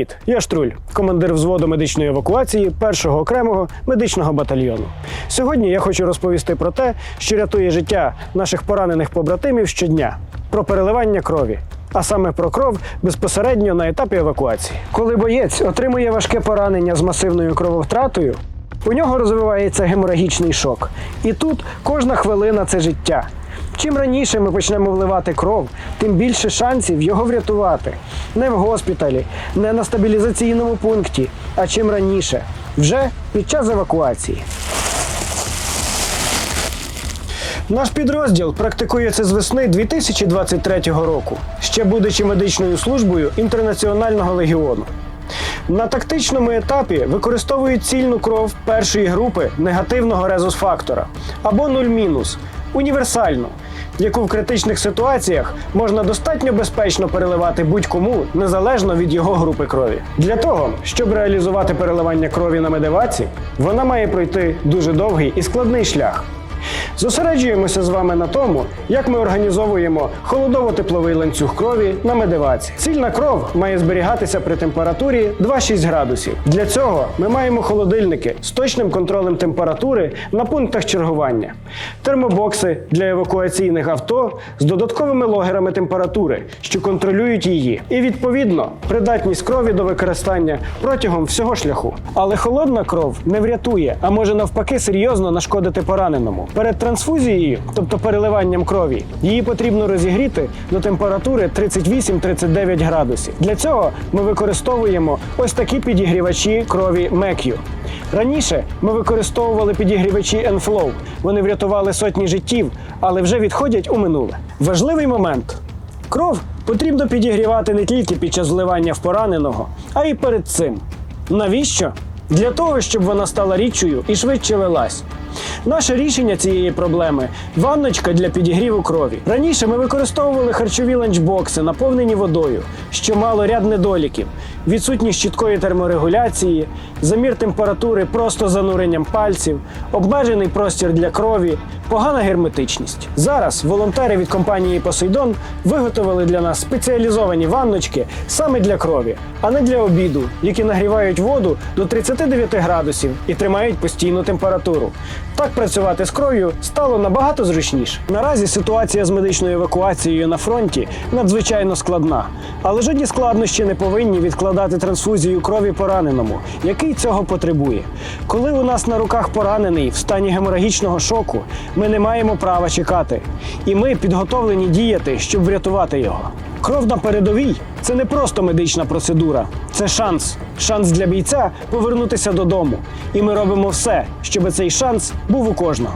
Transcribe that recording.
Привіт, я Штруль, командир взводу медичної евакуації першого окремого медичного батальйону. Сьогодні я хочу розповісти про те, що рятує життя наших поранених побратимів щодня, про переливання крові. А саме про кров безпосередньо на етапі евакуації. Коли боєць отримує важке поранення з масивною крововтратою, у нього розвивається геморагічний шок. І тут кожна хвилина це життя. Чим раніше ми почнемо вливати кров, тим більше шансів його врятувати. Не в госпіталі, не на стабілізаційному пункті, а чим раніше, вже під час евакуації. Наш підрозділ практикує це з весни 2023 року, ще будучи медичною службою інтернаціонального легіону. На тактичному етапі використовують цільну кров першої групи негативного резус-фактора або 0-, універсальну, яку в критичних ситуаціях можна достатньо безпечно переливати будь-кому незалежно від його групи крові. Для того, щоб реалізувати переливання крові на медиваці, вона має пройти дуже довгий і складний шлях. Зосереджуємося з вами на тому, як ми організовуємо холодово-тепловий ланцюг крові на медиваці. Цільна кров має зберігатися при температурі 2-6 градусів. Для цього ми маємо холодильники з точним контролем температури на пунктах чергування, термобокси для евакуаційних авто з додатковими логерами температури, що контролюють її, і відповідно придатність крові до використання протягом всього шляху. Але холодна кров не врятує, а може навпаки серйозно нашкодити пораненому. Перед трансфузією, тобто переливанням крові, її потрібно розігріти до температури 38-39 градусів. Для цього ми використовуємо ось такі підігрівачі крові MECU. Раніше ми використовували підігрівачі Enflow. Вони врятували сотні життів, але вже відходять у минуле. Важливий момент. Кров потрібно підігрівати не тільки під час вливання в пораненого, а й перед цим. Навіщо? Для того, щоб вона стала рідчою і швидше велась. Наше рішення цієї проблеми ванночка для підігріву крові. Раніше ми використовували харчові ланчбокси, наповнені водою, що мало ряд недоліків: відсутність чіткої терморегуляції, замір температури просто зануренням пальців, обмежений простір для крові, погана герметичність. Зараз волонтери від компанії Посейдон виготовили для нас спеціалізовані ванночки саме для крові, а не для обіду, які нагрівають воду до 39 градусів і тримають постійну температуру. Так працювати з кров'ю стало набагато зручніше. Наразі ситуація з медичною евакуацією на фронті надзвичайно складна, але жодні складнощі не повинні відкладати трансфузію крові пораненому, який цього потребує. Коли у нас на руках поранений в стані геморагічного шоку, ми не маємо права чекати, і ми підготовлені діяти, щоб врятувати його. Кров на передовій це не просто медична процедура, це шанс. Шанс для бійця повернутися додому. І ми робимо все, щоб цей шанс був у кожного.